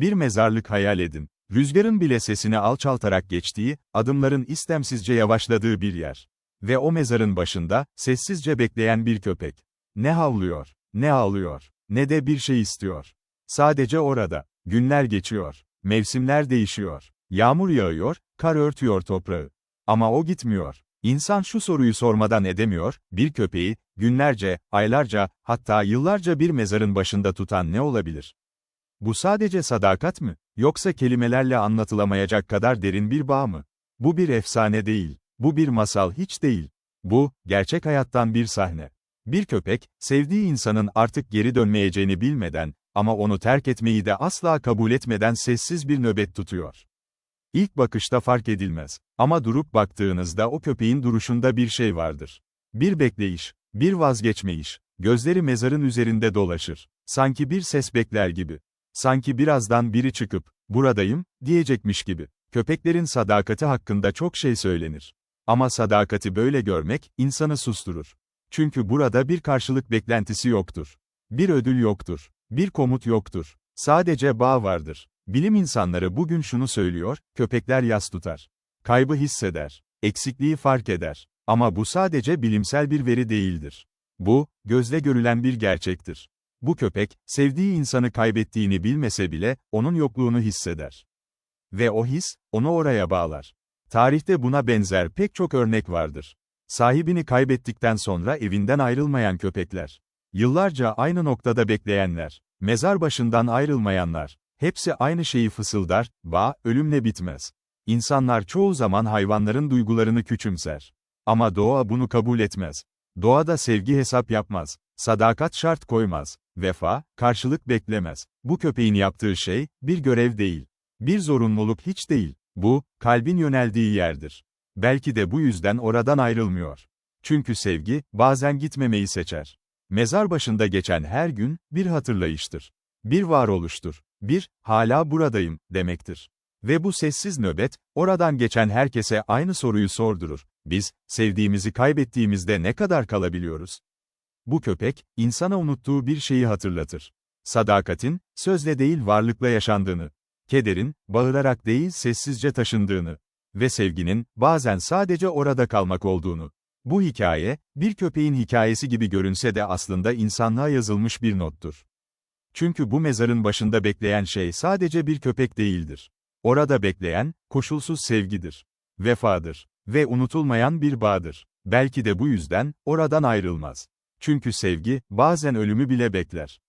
Bir mezarlık hayal edin. Rüzgarın bile sesini alçaltarak geçtiği, adımların istemsizce yavaşladığı bir yer. Ve o mezarın başında, sessizce bekleyen bir köpek. Ne havlıyor, ne ağlıyor, ne de bir şey istiyor. Sadece orada. Günler geçiyor. Mevsimler değişiyor. Yağmur yağıyor, kar örtüyor toprağı. Ama o gitmiyor. İnsan şu soruyu sormadan edemiyor, bir köpeği, günlerce, aylarca, hatta yıllarca bir mezarın başında tutan ne olabilir? Bu sadece sadakat mi? Yoksa kelimelerle anlatılamayacak kadar derin bir bağ mı? Bu bir efsane değil. Bu bir masal hiç değil. Bu, gerçek hayattan bir sahne. Bir köpek, sevdiği insanın artık geri dönmeyeceğini bilmeden, ama onu terk etmeyi de asla kabul etmeden sessiz bir nöbet tutuyor. İlk bakışta fark edilmez. Ama durup baktığınızda o köpeğin duruşunda bir şey vardır. Bir bekleyiş, bir vazgeçmeyiş, gözleri mezarın üzerinde dolaşır. Sanki bir ses bekler gibi. Sanki birazdan biri çıkıp, buradayım, diyecekmiş gibi. Köpeklerin sadakati hakkında çok şey söylenir. Ama sadakati böyle görmek, insanı susturur. Çünkü burada bir karşılık beklentisi yoktur. Bir ödül yoktur. Bir komut yoktur. Sadece bağ vardır. Bilim insanları bugün şunu söylüyor, köpekler yas tutar. Kaybı hisseder. Eksikliği fark eder. Ama bu sadece bilimsel bir veri değildir. Bu, gözle görülen bir gerçektir. Bu köpek, sevdiği insanı kaybettiğini bilmese bile, onun yokluğunu hisseder. Ve o his, onu oraya bağlar. Tarihte buna benzer pek çok örnek vardır. Sahibini kaybettikten sonra evinden ayrılmayan köpekler. Yıllarca aynı noktada bekleyenler. Mezar başından ayrılmayanlar. Hepsi aynı şeyi fısıldar, bağ, ölümle bitmez. İnsanlar çoğu zaman hayvanların duygularını küçümser. Ama doğa bunu kabul etmez. Doğada sevgi hesap yapmaz. Sadakat şart koymaz. Vefa, karşılık beklemez. Bu köpeğin yaptığı şey, bir görev değil. Bir zorunluluk hiç değil. Bu, kalbin yöneldiği yerdir. Belki de bu yüzden oradan ayrılmıyor. Çünkü sevgi, bazen gitmemeyi seçer. Mezar başında geçen her gün, bir hatırlayıştır. Bir varoluştur. Bir, hala buradayım, demektir. Ve bu sessiz nöbet, oradan geçen herkese aynı soruyu sordurur. Biz, sevdiğimizi kaybettiğimizde ne kadar kalabiliyoruz? Bu köpek, insana unuttuğu bir şeyi hatırlatır. Sadakatin, sözle değil varlıkla yaşandığını. Kederin, bağırarak değil sessizce taşındığını. Ve sevginin, bazen sadece orada kalmak olduğunu. Bu hikaye, bir köpeğin hikayesi gibi görünse de aslında insanlığa yazılmış bir nottur. Çünkü bu mezarın başında bekleyen şey sadece bir köpek değildir. Orada bekleyen, koşulsuz sevgidir. Vefadır. Ve unutulmayan bir bağdır. Belki de bu yüzden, oradan ayrılmaz. Çünkü sevgi, bazen ölümü bile bekler.